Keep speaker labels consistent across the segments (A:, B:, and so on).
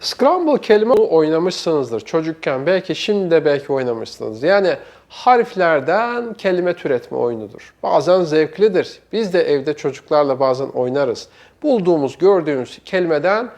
A: Scramble kelime oynamışsınızdır çocukken. Belki şimdi de belki oynamışsınız. Yani harflerden kelime türetme oyunudur. Bazen zevklidir. Biz de evde çocuklarla bazen oynarız. Bulduğumuz, gördüğümüz kelimeden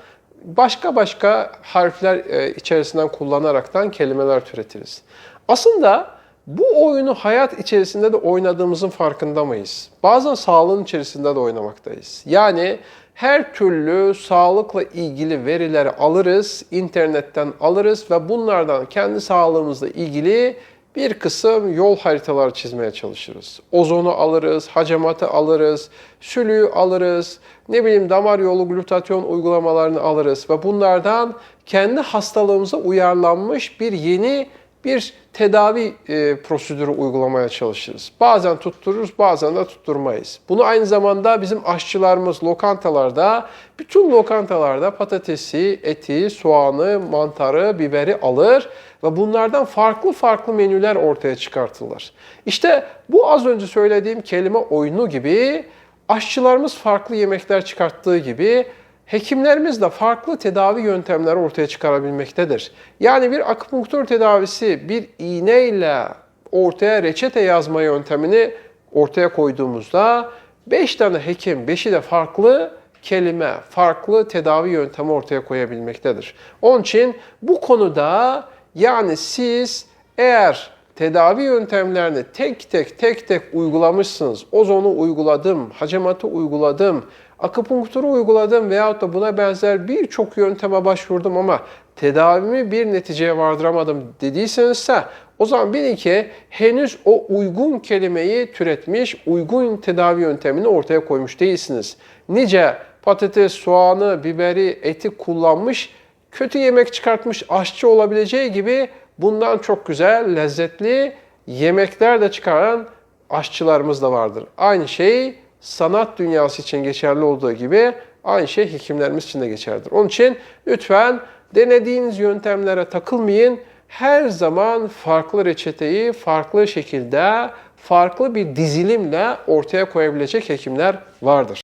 A: başka başka harfler e, içerisinden kullanaraktan kelimeler türetiriz. Aslında bu oyunu hayat içerisinde de oynadığımızın farkında mıyız? Bazen sağlığın içerisinde de oynamaktayız. Yani her türlü sağlıkla ilgili verileri alırız, internetten alırız ve bunlardan kendi sağlığımızla ilgili bir kısım yol haritaları çizmeye çalışırız. Ozonu alırız, hacamatı alırız, sülüğü alırız, ne bileyim damar yolu glutatyon uygulamalarını alırız ve bunlardan kendi hastalığımıza uyarlanmış bir yeni bir tedavi e, prosedürü uygulamaya çalışırız. Bazen tuttururuz, bazen de tutturmayız. Bunu aynı zamanda bizim aşçılarımız lokantalarda, bütün lokantalarda patatesi, eti, soğanı, mantarı, biberi alır ve bunlardan farklı farklı menüler ortaya çıkartırlar. İşte bu az önce söylediğim kelime oyunu gibi aşçılarımız farklı yemekler çıkarttığı gibi Hekimlerimiz de farklı tedavi yöntemleri ortaya çıkarabilmektedir. Yani bir akupunktur tedavisi bir iğneyle ortaya reçete yazma yöntemini ortaya koyduğumuzda 5 tane hekim, 5'i de farklı kelime, farklı tedavi yöntemi ortaya koyabilmektedir. Onun için bu konuda yani siz eğer tedavi yöntemlerini tek tek tek tek uygulamışsınız. Ozonu uyguladım, hacamatı uyguladım, akupunkturu uyguladım veyahut da buna benzer birçok yönteme başvurdum ama tedavimi bir neticeye vardıramadım dediysenizse o zaman bilin ki henüz o uygun kelimeyi türetmiş, uygun tedavi yöntemini ortaya koymuş değilsiniz. Nice patates, soğanı, biberi, eti kullanmış, kötü yemek çıkartmış aşçı olabileceği gibi bundan çok güzel, lezzetli yemekler de çıkaran aşçılarımız da vardır. Aynı şey sanat dünyası için geçerli olduğu gibi aynı şey hekimlerimiz için de geçerlidir. Onun için lütfen denediğiniz yöntemlere takılmayın. Her zaman farklı reçeteyi farklı şekilde, farklı bir dizilimle ortaya koyabilecek hekimler vardır.